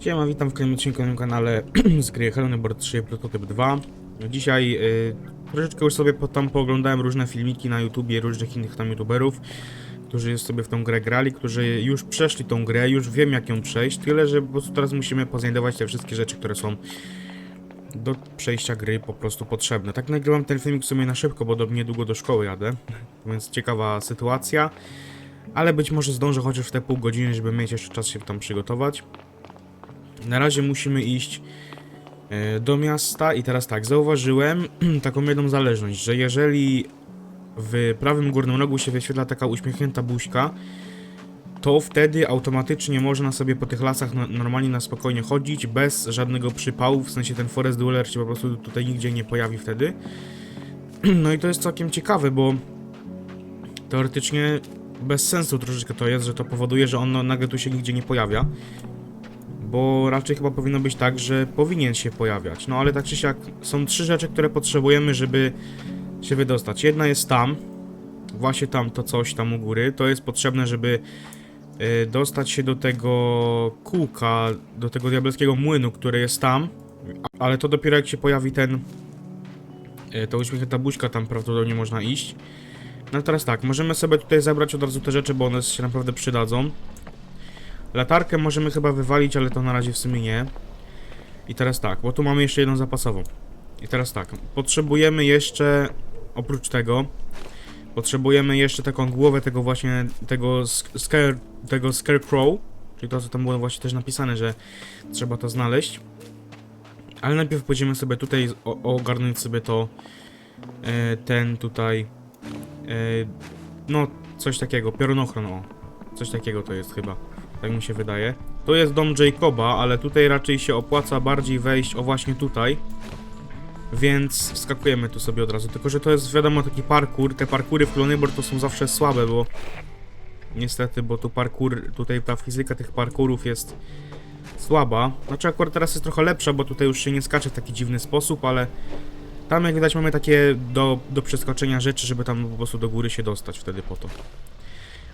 Siema, witam w kolejnym odcinku na kanale z gry Hello Board 3 Prototyp 2. Dzisiaj y, troszeczkę już sobie tam pooglądałem różne filmiki na YouTubie różnych innych tam YouTuberów, którzy sobie w tą grę grali, którzy już przeszli tą grę, już wiem jak ją przejść, tyle że po prostu teraz musimy poznajdować te wszystkie rzeczy, które są do przejścia gry po prostu potrzebne. Tak nagrywam ten filmik w sumie na szybko, bo do, niedługo do szkoły jadę, więc ciekawa sytuacja. Ale być może zdążę chociaż w te pół godziny, żeby mieć jeszcze czas się tam przygotować. Na razie musimy iść e, do miasta i teraz tak, zauważyłem taką jedną zależność, że jeżeli w prawym górnym rogu się wyświetla taka uśmiechnięta buźka, to wtedy automatycznie można sobie po tych lasach no- normalnie na spokojnie chodzić, bez żadnego przypału, w sensie ten Forest Dweller się po prostu tutaj nigdzie nie pojawi wtedy. No i to jest całkiem ciekawe, bo teoretycznie bez sensu troszeczkę to jest, że to powoduje, że on no, nagle tu się nigdzie nie pojawia. Bo raczej chyba powinno być tak, że powinien się pojawiać. No ale tak czy siak są trzy rzeczy, które potrzebujemy, żeby się wydostać. Jedna jest tam, właśnie tam to coś tam u góry. To jest potrzebne, żeby y, dostać się do tego kółka, do tego diabelskiego młynu, który jest tam. Ale to dopiero jak się pojawi ten. y, To uśmiechnięta buźka, tam prawdopodobnie można iść. No teraz tak, możemy sobie tutaj zabrać od razu te rzeczy, bo one się naprawdę przydadzą. Latarkę możemy chyba wywalić, ale to na razie w sumie nie. I teraz tak, bo tu mamy jeszcze jedną zapasową. I teraz tak, potrzebujemy jeszcze, oprócz tego, potrzebujemy jeszcze taką głowę tego właśnie, tego, scare, tego scarecrow, czyli to co tam było właśnie też napisane, że trzeba to znaleźć. Ale najpierw pójdziemy sobie tutaj o, ogarnąć sobie to, e, ten tutaj, e, no coś takiego, piorunochron, o, coś takiego to jest chyba. Tak mi się wydaje. To jest dom Jacoba, ale tutaj raczej się opłaca bardziej wejść o właśnie tutaj. Więc wskakujemy tu sobie od razu. Tylko, że to jest wiadomo taki parkour. Te parkury w Clonybor to są zawsze słabe, bo niestety, bo tu parkour, tutaj ta fizyka tych parkurów jest słaba. Znaczy akurat teraz jest trochę lepsza, bo tutaj już się nie skacze w taki dziwny sposób, ale tam jak widać mamy takie do, do przeskoczenia rzeczy, żeby tam po prostu do góry się dostać wtedy po to.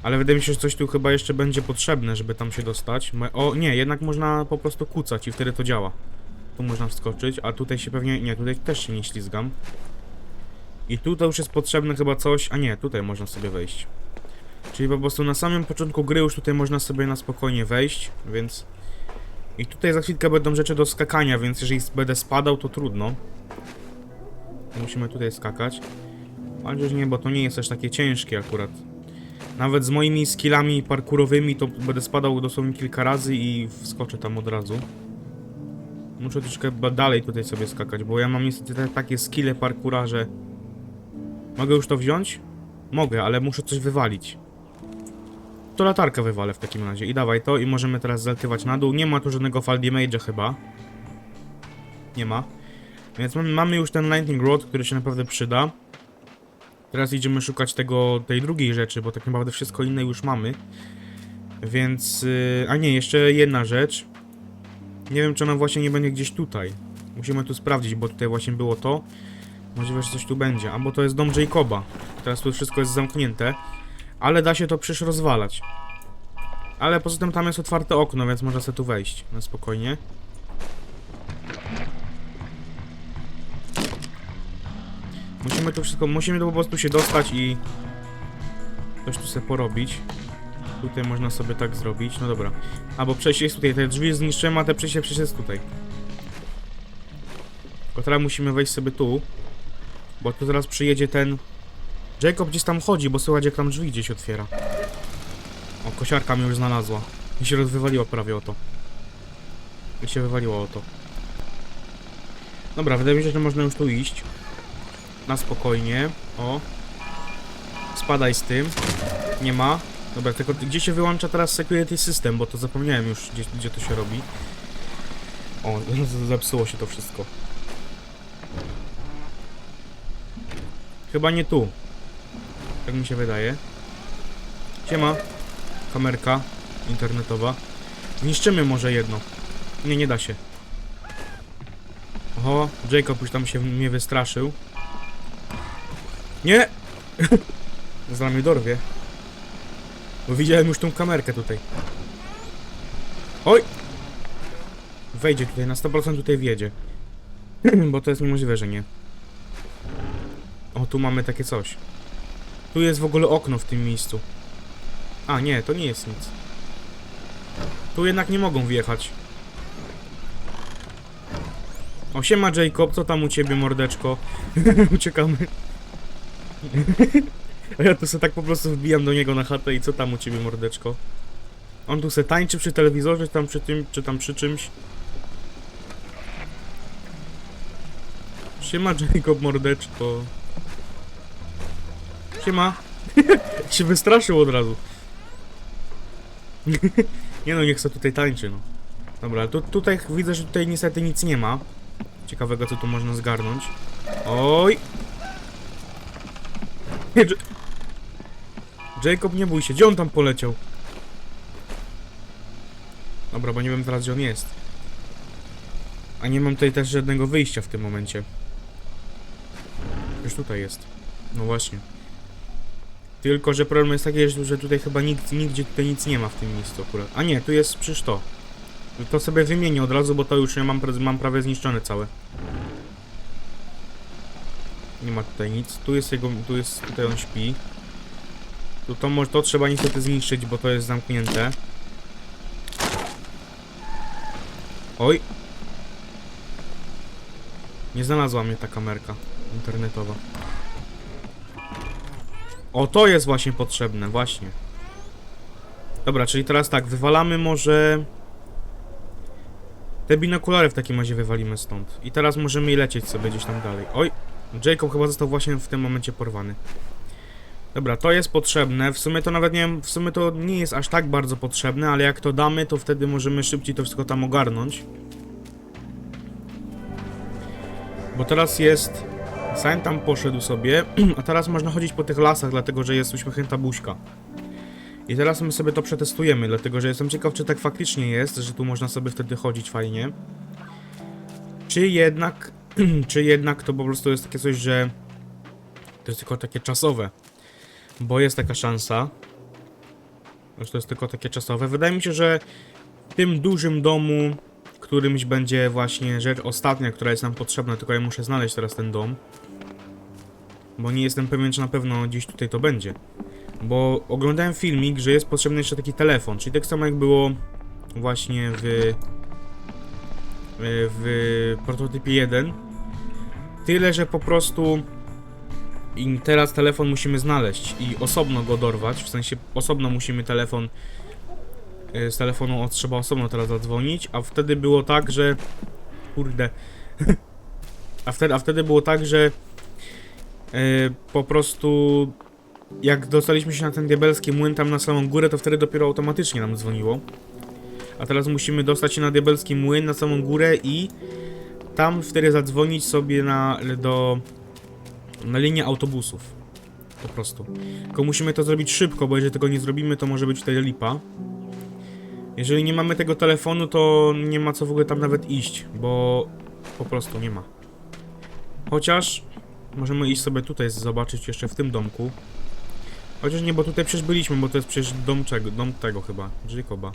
Ale wydaje mi się, że coś tu chyba jeszcze będzie potrzebne, żeby tam się dostać. O, nie, jednak można po prostu kucać i wtedy to działa. Tu można wskoczyć, a tutaj się pewnie... Nie, tutaj też się nie ślizgam. I tu to już jest potrzebne chyba coś... A nie, tutaj można sobie wejść. Czyli po prostu na samym początku gry już tutaj można sobie na spokojnie wejść, więc... I tutaj za chwilkę będą rzeczy do skakania, więc jeżeli będę spadał, to trudno. Musimy tutaj skakać. Ale już nie, bo to nie jest też takie ciężkie akurat. Nawet z moimi skillami parkurowymi to będę spadał dosłownie kilka razy i wskoczę tam od razu. Muszę troszkę dalej tutaj sobie skakać, bo ja mam niestety te, takie skille parkura, że... Mogę już to wziąć? Mogę, ale muszę coś wywalić. To latarkę wywalę w takim razie. I dawaj to i możemy teraz zaltywać na dół. Nie ma tu żadnego fall damage'a chyba. Nie ma. Więc mamy już ten lightning rod, który się naprawdę przyda. Teraz idziemy szukać tego, tej drugiej rzeczy, bo tak naprawdę wszystko inne już mamy. Więc... Yy, a nie, jeszcze jedna rzecz. Nie wiem, czy ona właśnie nie będzie gdzieś tutaj. Musimy tu sprawdzić, bo tutaj właśnie było to. Możliwe, że coś tu będzie. Albo to jest dom Jacoba. Teraz tu wszystko jest zamknięte. Ale da się to przecież rozwalać. Ale poza tym tam jest otwarte okno, więc można sobie tu wejść. Na spokojnie. Musimy to wszystko, musimy to po prostu się dostać i coś tu sobie porobić. Tutaj można sobie tak zrobić, no dobra. A, bo przejście jest tutaj, te drzwi zniszczyłem, a te przejście przecież jest tutaj. Tylko teraz musimy wejść sobie tu, bo tu zaraz przyjedzie ten... Jacob gdzieś tam chodzi, bo słychać jak tam drzwi gdzieś otwiera. O, kosiarka mnie już znalazła. I się rozwywaliła prawie o to. I się wywaliło o to. Dobra, wydaje mi się, że można już tu iść na spokojnie. O. Spadaj z tym. Nie ma. Dobra, tylko gdzie się wyłącza teraz security system, bo to zapomniałem już, gdzie, gdzie to się robi. O, zepsuło się to wszystko. Chyba nie tu. Tak mi się wydaje. Siema. Kamerka internetowa. Zniszczymy może jedno. Nie, nie da się. Oho, Jacob już tam się mnie wystraszył. Nie! Za mnie dorwie. Bo widziałem już tą kamerkę tutaj. Oj! wejdzie tutaj, na 100% tutaj wjedzie. Bo to jest niemożliwe, że nie. O, tu mamy takie coś. Tu jest w ogóle okno w tym miejscu. A, nie, to nie jest nic. Tu jednak nie mogą wjechać. O, siema Jacob, co tam u ciebie, mordeczko? Uciekamy. Ja tu se tak po prostu wbijam do niego na chatę i co tam u ciebie, mordeczko? On tu se tańczy przy telewizorze, czy tam przy tym, czy tam przy czymś. Siema Jacob, mordeczko. Siema. się wystraszył od razu. nie no, niech se tutaj tańczy, no. Dobra, tu, tutaj widzę, że tutaj niestety nic nie ma. Ciekawego, co tu można zgarnąć. Oj! Jacob, nie bój się, gdzie on tam poleciał? Dobra, bo nie wiem teraz, gdzie on jest. A nie mam tutaj też żadnego wyjścia w tym momencie. Już tutaj jest. No właśnie. Tylko, że problem jest taki, że- tutaj chyba nikt, nigdzie tutaj nic nie ma w tym miejscu akurat. A nie, tu jest przecież to. To sobie wymienię od razu, bo to już ja mam, mam prawie zniszczone całe. Nie ma tutaj nic. Tu jest jego, tu jest, tutaj on śpi. Tu to, może, to trzeba niestety zniszczyć, bo to jest zamknięte. Oj. Nie znalazła mnie ta kamerka internetowa. O, to jest właśnie potrzebne, właśnie. Dobra, czyli teraz tak, wywalamy może... Te binokulary w takim razie wywalimy stąd. I teraz możemy lecieć sobie gdzieś tam dalej. Oj, Jacob chyba został właśnie w tym momencie porwany. Dobra, to jest potrzebne. W sumie to nawet nie w sumie to nie jest aż tak bardzo potrzebne, ale jak to damy, to wtedy możemy szybciej to wszystko tam ogarnąć. Bo teraz jest... Sain tam poszedł sobie, a teraz można chodzić po tych lasach, dlatego że jest uśmiechnięta buźka. I teraz my sobie to przetestujemy, dlatego że jestem ciekaw, czy tak faktycznie jest, że tu można sobie wtedy chodzić fajnie. Czy jednak, czy jednak to po prostu jest takie coś, że to jest tylko takie czasowe. Bo jest taka szansa, że to jest tylko takie czasowe. Wydaje mi się, że w tym dużym domu którymś będzie właśnie rzecz ostatnia, która jest nam potrzebna, tylko ja muszę znaleźć teraz ten dom. Bo nie jestem pewien, czy na pewno gdzieś tutaj to będzie. Bo oglądałem filmik, że jest potrzebny jeszcze taki telefon, czyli tak samo jak było właśnie w w prototypie 1. Tyle, że po prostu i teraz telefon musimy znaleźć i osobno go dorwać, w sensie osobno musimy telefon y, z telefonu trzeba osobno teraz zadzwonić, a wtedy było tak, że kurde a wtedy, a wtedy było tak, że y, po prostu jak dostaliśmy się na ten diabelski młyn tam na samą górę, to wtedy dopiero automatycznie nam dzwoniło. A teraz musimy dostać się na diabelski młyn na samą górę i tam wtedy zadzwonić sobie na do na linię autobusów. Po prostu. Tylko musimy to zrobić szybko, bo jeżeli tego nie zrobimy, to może być tutaj lipa. Jeżeli nie mamy tego telefonu, to nie ma co w ogóle tam nawet iść, bo po prostu nie ma. Chociaż możemy iść sobie tutaj zobaczyć jeszcze w tym domku. Chociaż nie, bo tutaj przecież byliśmy, bo to jest przecież dom czego? Dom tego chyba, Jacoba.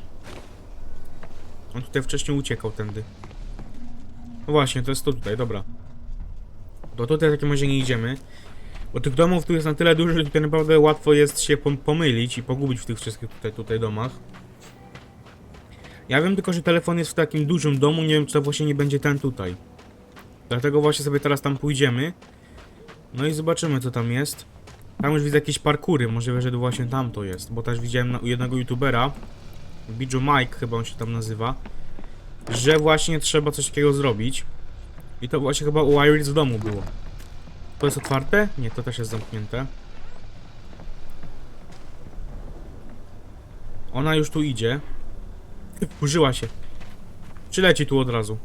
On tutaj wcześniej uciekał tędy. No właśnie, to jest to tutaj, dobra. To tutaj w takim razie nie idziemy. Bo tych domów tu jest na tyle dużo, że tutaj naprawdę łatwo jest się pom- pomylić i pogubić w tych wszystkich tutaj, tutaj domach. Ja wiem tylko, że telefon jest w takim dużym domu, nie wiem czy to właśnie nie będzie ten tutaj. Dlatego właśnie sobie teraz tam pójdziemy. No i zobaczymy co tam jest. Tam już widzę jakieś parkury, możliwe, że to właśnie tam to jest, bo też widziałem u jednego youtubera, Biju Mike chyba on się tam nazywa, że właśnie trzeba coś takiego zrobić. I to właśnie chyba u Iris w domu było. To jest otwarte? Nie, to też jest zamknięte. Ona już tu idzie. Użyła się. Czy leci tu od razu?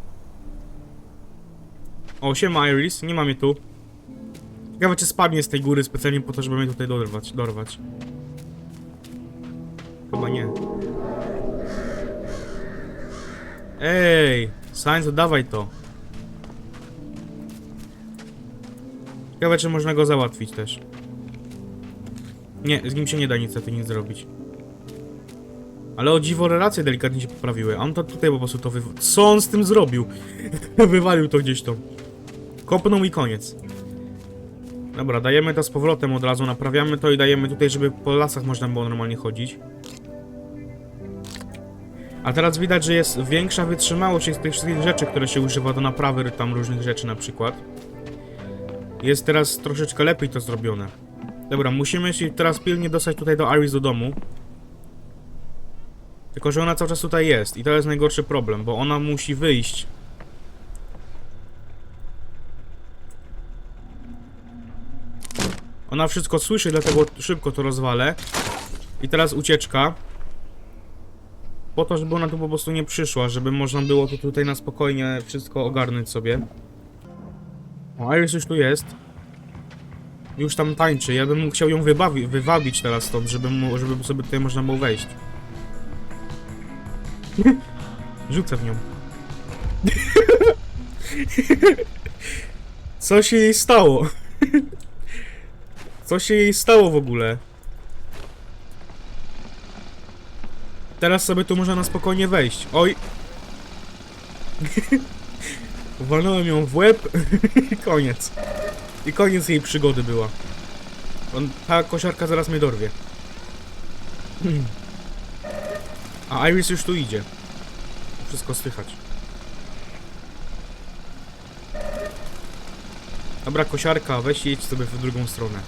O, siema Iris, nie mamy tu. Ciekawe czy spadnie z tej góry specjalnie po to, żeby mnie tutaj dorwać. dorwać. Chyba nie. Ej, Science, dawaj to. Ciekawe, czy można go załatwić też. Nie, z nim się nie da niestety nic zrobić. Ale o dziwo relacje delikatnie się poprawiły. On to tutaj po prostu to wy... Co on z tym zrobił? Wywalił to gdzieś to. Kopnął i koniec. Dobra, dajemy to z powrotem od razu, naprawiamy to i dajemy tutaj, żeby po lasach można było normalnie chodzić. A teraz widać, że jest większa wytrzymałość tych wszystkich rzeczy, które się używa do naprawy tam różnych rzeczy na przykład. Jest teraz troszeczkę lepiej to zrobione. Dobra, musimy się teraz pilnie dostać tutaj do Iris do domu. Tylko, że ona cały czas tutaj jest i to jest najgorszy problem, bo ona musi wyjść. Ona wszystko słyszy, dlatego szybko to rozwalę. I teraz ucieczka. Po to, żeby ona tu po prostu nie przyszła, żeby można było to tutaj na spokojnie wszystko ogarnąć sobie. O, Iris już tu jest. Już tam tańczy. Ja bym chciał ją wybawi wywabić teraz stąd, żeby, mu, żeby sobie tutaj można było wejść. Rzucę w nią. Co się jej stało? Co się jej stało w ogóle? Teraz sobie tu można na spokojnie wejść. Oj. Walnąłem ją w łeb i koniec. I koniec jej przygody była. On, ta kosiarka zaraz mnie dorwie. A Iris już tu idzie. Wszystko słychać. Dobra, kosiarka, weź i jedź sobie w drugą stronę.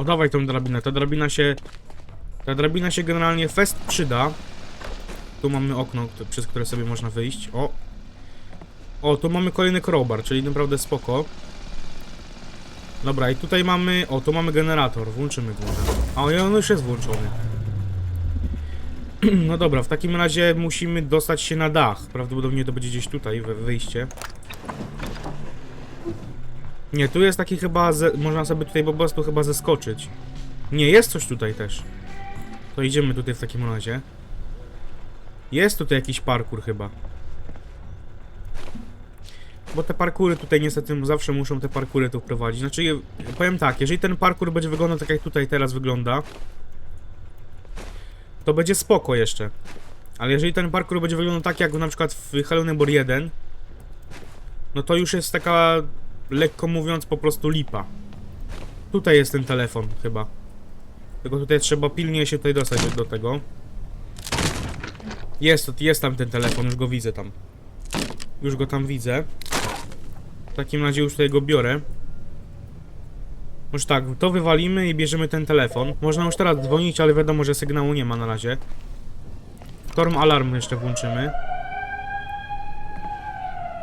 O, dawaj tą drabinę. Ta drabina się... Ta drabina się generalnie fest przyda. Tu mamy okno, przez które sobie można wyjść. O! O, tu mamy kolejny crowbar, czyli naprawdę spoko. Dobra, i tutaj mamy... O, tu mamy generator. Włączymy go. A on już jest włączony. No dobra, w takim razie musimy dostać się na dach. Prawdopodobnie to będzie gdzieś tutaj, we wyjście. Nie, tu jest taki chyba, ze, można sobie tutaj po prostu chyba zeskoczyć. Nie, jest coś tutaj też. To idziemy tutaj w takim razie. Jest tutaj jakiś parkour chyba. Bo te parkury tutaj niestety zawsze muszą te parkury tu prowadzić. Znaczy, powiem tak, jeżeli ten parkour będzie wyglądał tak jak tutaj teraz wygląda, to będzie spoko jeszcze. Ale jeżeli ten parkour będzie wyglądał tak jak na przykład w Hello Neighbor 1, no to już jest taka, lekko mówiąc, po prostu lipa. Tutaj jest ten telefon chyba. Tylko tutaj trzeba pilnie się tutaj dostać do tego. Jest, jest tam ten telefon, już go widzę tam. Już go tam widzę. W takim razie już tutaj go biorę. Już tak, to wywalimy i bierzemy ten telefon. Można już teraz dzwonić, ale wiadomo, że sygnału nie ma na razie. Storm alarm jeszcze włączymy.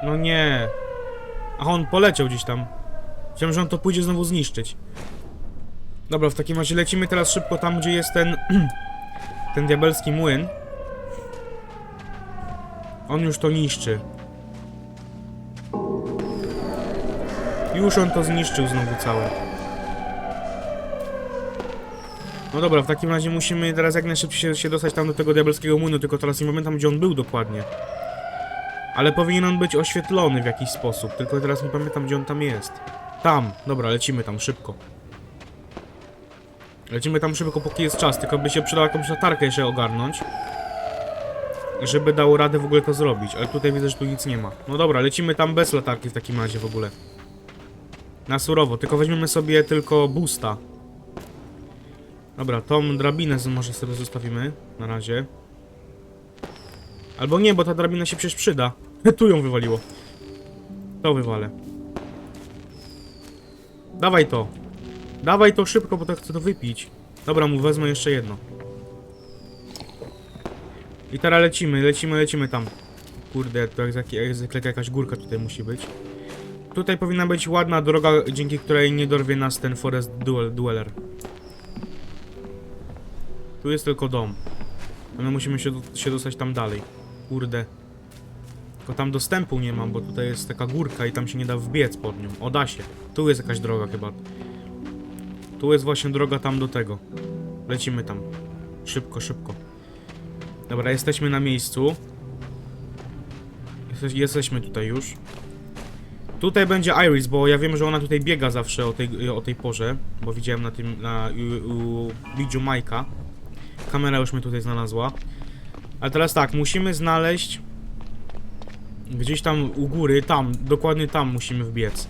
No nie. A on poleciał gdzieś tam. Myślałem, że on to pójdzie znowu zniszczyć. Dobra, w takim razie lecimy teraz szybko tam, gdzie jest ten... ten diabelski młyn. On już to niszczy. Już on to zniszczył znowu całe. No dobra, w takim razie musimy teraz jak najszybciej się, się dostać tam do tego diabelskiego młynu, tylko teraz nie pamiętam gdzie on był dokładnie. Ale powinien on być oświetlony w jakiś sposób, tylko teraz nie pamiętam gdzie on tam jest. Tam, dobra, lecimy tam szybko. Lecimy tam szybko, póki jest czas, tylko by się przydała jakąś latarkę jeszcze ogarnąć. Żeby dało radę w ogóle to zrobić, ale tutaj widzę, że tu nic nie ma. No dobra, lecimy tam bez latarki w takim razie w ogóle. Na surowo, tylko weźmiemy sobie tylko boosta. Dobra, tą drabinę może sobie zostawimy na razie. Albo nie, bo ta drabina się przecież przyda. Tu ją wywaliło. To wywalę. Dawaj to. Dawaj to szybko, bo to chcę to wypić. Dobra, mu wezmę jeszcze jedno. I teraz lecimy, lecimy, lecimy tam. Kurde, to jak, jak, jakaś górka tutaj musi być. Tutaj powinna być ładna droga, dzięki której nie dorwie nas ten Forest Duel. Tu jest tylko dom. A my musimy się, się dostać tam dalej. Kurde. Tylko tam dostępu nie mam, bo tutaj jest taka górka i tam się nie da wbiec pod nią. O, da się. Tu jest jakaś droga chyba. Tu jest właśnie droga tam do tego. Lecimy tam. Szybko, szybko. Dobra, jesteśmy na miejscu. Jesteś, jesteśmy tutaj już. Tutaj będzie Iris, bo ja wiem, że ona tutaj biega zawsze o tej, o tej porze, bo widziałem na tym, na u, u Biju Majka. Kamera już mnie tutaj znalazła. A teraz tak, musimy znaleźć gdzieś tam u góry, tam, dokładnie tam musimy wbiec.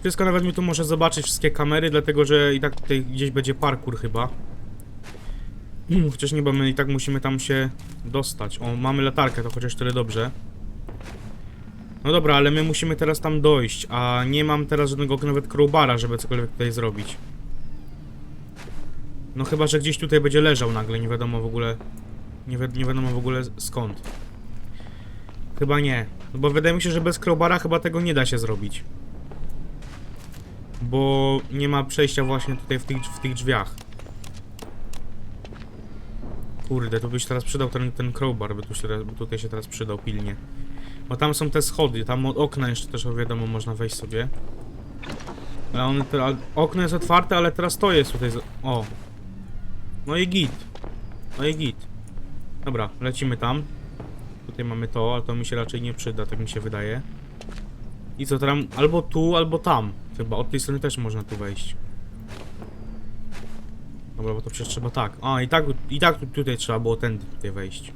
Wszystko nawet mi tu może zobaczyć wszystkie kamery, dlatego że i tak tutaj gdzieś będzie parkour chyba. Chociaż nie, bo my i tak musimy tam się dostać. O, mamy latarkę, to chociaż tyle dobrze. No dobra, ale my musimy teraz tam dojść, a nie mam teraz żadnego nawet crowbara, żeby cokolwiek tutaj zrobić. No chyba, że gdzieś tutaj będzie leżał nagle, nie wiadomo w ogóle... Nie, wi nie wiadomo w ogóle skąd. Chyba nie. No bo wydaje mi się, że bez crowbara chyba tego nie da się zrobić. Bo nie ma przejścia właśnie tutaj w tych, w tych drzwiach. Kurde, tu byś teraz przydał ten, ten crowbar, by, tu się, teraz- by tutaj się teraz przydał pilnie. Bo tam są te schody, tam okna jeszcze też o wiadomo można wejść sobie. Ale one te, ale okno jest otwarte, ale teraz to jest tutaj. O. No i git. No i git. Dobra, lecimy tam. Tutaj mamy to, ale to mi się raczej nie przyda, tak mi się wydaje. I co tam? Albo tu, albo tam. Chyba od tej strony też można tu wejść. Dobra, bo to przecież trzeba tak. A, i tak, i tak tu, tutaj trzeba było tędy tutaj wejść.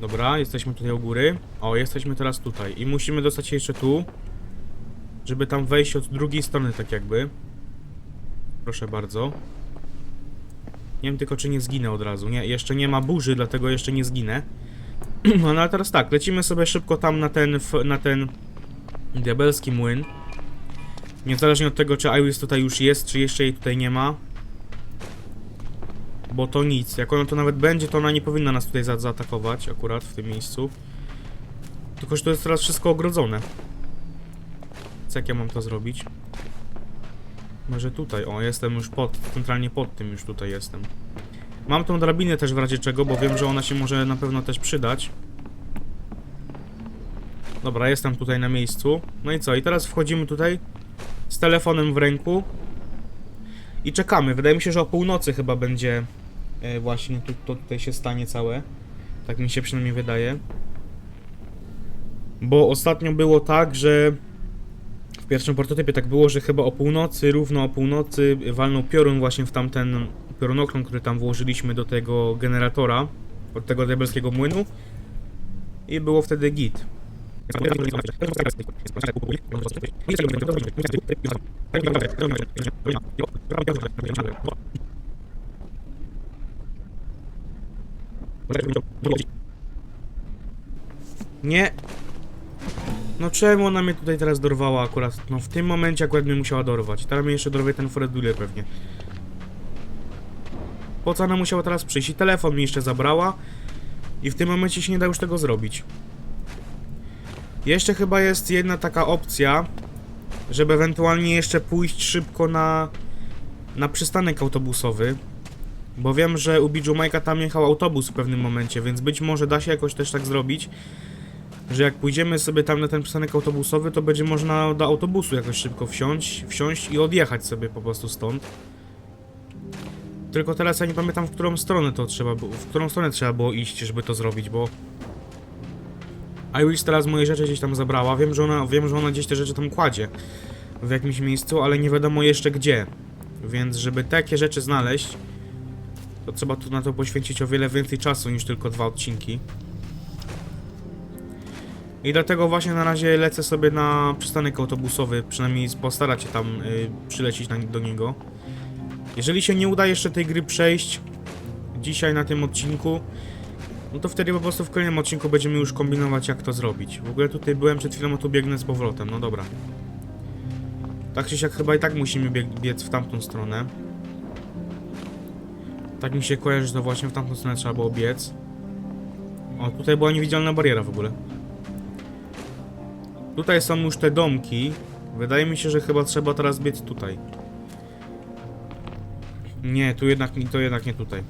Dobra, jesteśmy tutaj u góry. O, jesteśmy teraz tutaj. I musimy dostać się jeszcze tu. Żeby tam wejść od drugiej strony, tak jakby. Proszę bardzo. Nie wiem tylko, czy nie zginę od razu. Nie, jeszcze nie ma burzy, dlatego jeszcze nie zginę. No ale teraz tak, lecimy sobie szybko tam na ten, na ten diabelski młyn. Niezależnie od tego, czy Iris tutaj już jest, czy jeszcze jej tutaj nie ma. Bo to nic. Jak ona to nawet będzie, to ona nie powinna nas tutaj za zaatakować akurat w tym miejscu. Tylko, że to jest teraz wszystko ogrodzone. Co jak ja mam to zrobić? Może tutaj, o jestem już pod, centralnie pod tym już tutaj jestem. Mam tą drabinę też w razie czego, bo wiem, że ona się może na pewno też przydać. Dobra, jestem tutaj na miejscu. No i co? I teraz wchodzimy tutaj z telefonem w ręku i czekamy. Wydaje mi się, że o północy chyba będzie e, właśnie to tutaj się stanie całe. Tak mi się przynajmniej wydaje. Bo ostatnio było tak, że w pierwszym prototypie tak było, że chyba o północy, równo o północy walnął piorun właśnie w tamten piorunokron, który tam włożyliśmy do tego generatora, od tego diabelskiego młynu i było wtedy git. Nie. No czemu ona mnie tutaj teraz dorwała akurat? No w tym momencie akurat mnie musiała dorwać. Teraz mnie jeszcze dorwie ten Fred Dulle pewnie. Po co ona musiała teraz przyjść? I telefon mi jeszcze zabrała. I w tym momencie się nie da już tego zrobić. Jeszcze chyba jest jedna taka opcja, żeby ewentualnie jeszcze pójść szybko na, na przystanek autobusowy. Bo wiem, że u Biju Majka tam jechał autobus w pewnym momencie, więc być może da się jakoś też tak zrobić, że jak pójdziemy sobie tam na ten przystanek autobusowy, to będzie można do autobusu jakoś szybko wsiąść, wsiąść i odjechać sobie po prostu stąd. Tylko teraz ja nie pamiętam, w którą stronę to trzeba było, w którą stronę trzeba było iść, żeby to zrobić, bo Iris teraz moje rzeczy gdzieś tam zabrała. Wiem, że ona, wiem, że ona gdzieś te rzeczy tam kładzie w jakimś miejscu, ale nie wiadomo jeszcze gdzie. Więc żeby takie rzeczy znaleźć, to trzeba tu na to poświęcić o wiele więcej czasu niż tylko dwa odcinki. I dlatego właśnie na razie lecę sobie na przystanek autobusowy, przynajmniej postarać się tam y, przylecieć na, do niego. Jeżeli się nie uda jeszcze tej gry przejść dzisiaj na tym odcinku, no to wtedy po prostu w kolejnym odcinku będziemy już kombinować jak to zrobić. W ogóle tutaj byłem przed chwilą, a tu biegnę z powrotem, no dobra. Tak czy siak chyba i tak musimy biec w tamtą stronę. Tak mi się kojarzy, że to właśnie w tamtą stronę trzeba było biec. O, tutaj była niewidzialna bariera w ogóle. Tutaj są już te domki. Wydaje mi się, że chyba trzeba teraz biec tutaj. Nie, tu jednak, to jednak nie tutaj.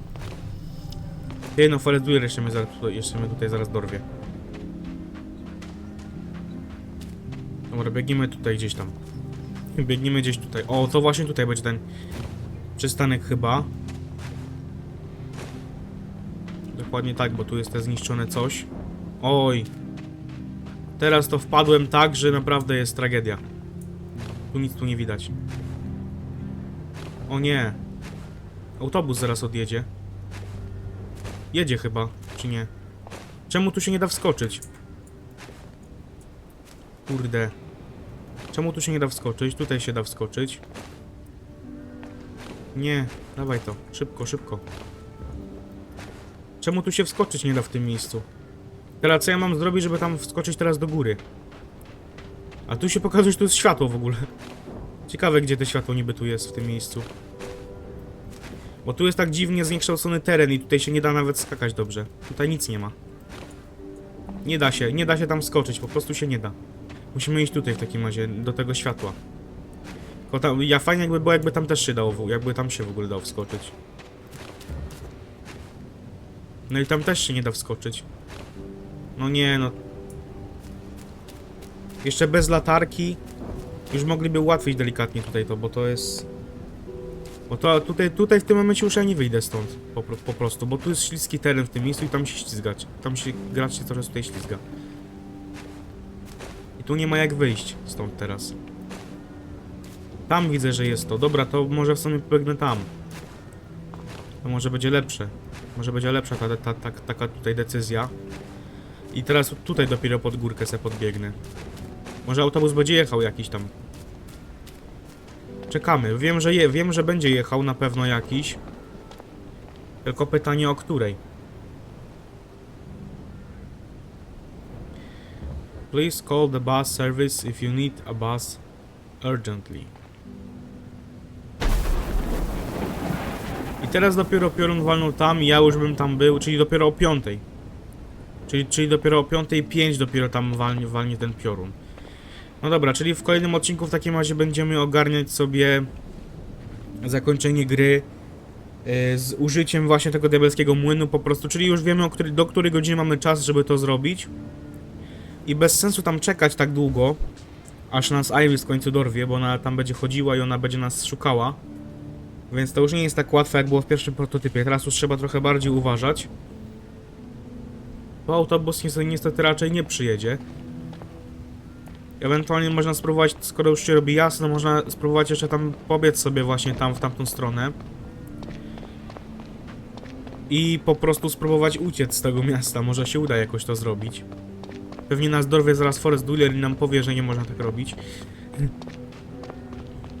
Ty no, Feredujer jeszcze mnie, zaraz, jeszcze mnie tutaj zaraz dorwie. Dobra, biegniemy tutaj gdzieś tam. Biegniemy gdzieś tutaj. O, to właśnie tutaj będzie ten przystanek chyba. Dokładnie tak, bo tu jest te zniszczone coś. Oj. Teraz to wpadłem tak, że naprawdę jest tragedia. Tu nic tu nie widać. O nie. Autobus zaraz odjedzie. Jedzie chyba, czy nie? Czemu tu się nie da wskoczyć? Kurde. Czemu tu się nie da wskoczyć? Tutaj się da wskoczyć. Nie, dawaj to. Szybko, szybko. Czemu tu się wskoczyć nie da w tym miejscu? Teraz co ja mam zrobić, żeby tam wskoczyć teraz do góry? A tu się pokazuje, że tu jest światło w ogóle. Ciekawe, gdzie to światło niby tu jest w tym miejscu. Bo tu jest tak dziwnie zniekształcony teren i tutaj się nie da nawet skakać dobrze. Tutaj nic nie ma. Nie da się, nie da się tam skoczyć, po prostu się nie da. Musimy iść tutaj w takim razie, do tego światła. Tylko tam, ja fajnie jakby było, jakby tam też się dało, jakby tam się w ogóle dało wskoczyć. No i tam też się nie da wskoczyć. No nie, no. Jeszcze bez latarki już mogliby ułatwić delikatnie tutaj to, bo to jest... Bo to tutaj, tutaj w tym momencie już ja nie wyjdę stąd, po, po prostu, bo tu jest śliski teren w tym miejscu i tam się ślizgać. Tam się gracz się coraz tutaj ślizga. I tu nie ma jak wyjść stąd teraz. Tam widzę, że jest to. Dobra, to może w sumie pobiegnę tam. To może będzie lepsze. Może będzie lepsza ta, ta, ta, taka tutaj decyzja. I teraz tutaj dopiero pod górkę se podbiegnę. Może autobus będzie jechał jakiś tam. Czekamy. Wiem, że je, wiem, że będzie jechał na pewno jakiś. Tylko pytanie o której. Please call the bus service if you need a bus urgently. I teraz dopiero piorun walnął tam ja już bym tam był, czyli dopiero o piątej. Czyli, czyli dopiero o piątej pięć dopiero tam walnie, walnie ten piorun. No dobra, czyli w kolejnym odcinku w takim razie będziemy ogarniać sobie zakończenie gry y, z użyciem właśnie tego diabelskiego młynu po prostu, czyli już wiemy do której godziny mamy czas, żeby to zrobić. I bez sensu tam czekać tak długo, aż nas Iris w końcu dorwie, bo ona tam będzie chodziła i ona będzie nas szukała. Więc to już nie jest tak łatwe, jak było w pierwszym prototypie. Teraz już trzeba trochę bardziej uważać. Bo autobus niestety raczej nie przyjedzie. Ewentualnie można spróbować, skoro już się robi jasno, można spróbować jeszcze tam pobiec sobie właśnie tam, w tamtą stronę. I po prostu spróbować uciec z tego miasta. Może się uda jakoś to zrobić. Pewnie nas dorwie zaraz Forest Dweller i nam powie, że nie można tak robić.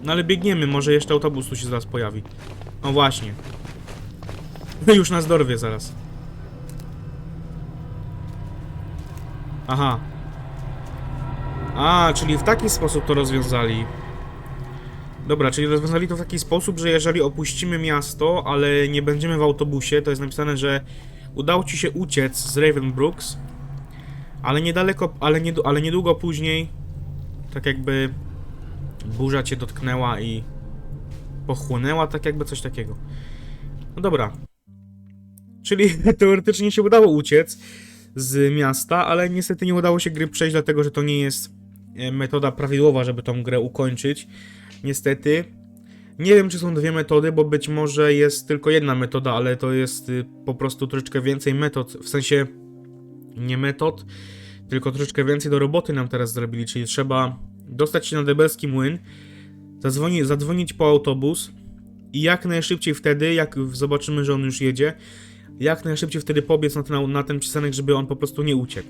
No ale biegniemy, może jeszcze autobus tu się zaraz pojawi. No właśnie. No już nas dorwie zaraz. Aha. A, czyli w taki sposób to rozwiązali. Dobra, czyli rozwiązali to w taki sposób, że jeżeli opuścimy miasto, ale nie będziemy w autobusie, to jest napisane, że udało ci się uciec z Ravenbrooks, ale niedaleko, ale, nie, ale niedługo później, tak jakby burza cię dotknęła i pochłonęła, tak jakby coś takiego. No dobra. Czyli teoretycznie się udało uciec z miasta, ale niestety nie udało się gry przejść, dlatego że to nie jest metoda prawidłowa, żeby tą grę ukończyć. Niestety. Nie wiem, czy są dwie metody, bo być może jest tylko jedna metoda, ale to jest y, po prostu troszeczkę więcej metod, w sensie nie metod, tylko troszeczkę więcej do roboty nam teraz zrobili, czyli trzeba dostać się na debelski młyn, zadzwoni, zadzwonić po autobus i jak najszybciej wtedy, jak zobaczymy, że on już jedzie, jak najszybciej wtedy pobiec na ten, na ten przystanek, żeby on po prostu nie uciekł.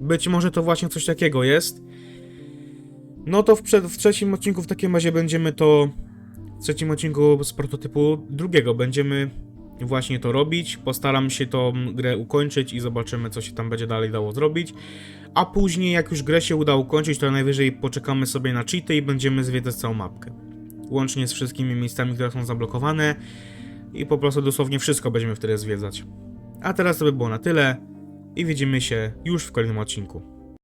Być może to właśnie coś takiego jest. No to w, w trzecim odcinku w takim razie będziemy to. W trzecim odcinku z prototypu drugiego będziemy właśnie to robić. Postaram się tą grę ukończyć i zobaczymy, co się tam będzie dalej dało zrobić. A później, jak już grę się uda ukończyć, to najwyżej poczekamy sobie na cheaty i będziemy zwiedzać całą mapkę. Łącznie z wszystkimi miejscami, które są zablokowane. I po prostu dosłownie wszystko będziemy wtedy zwiedzać. A teraz to by było na tyle. I widzimy się już w kolejnym odcinku.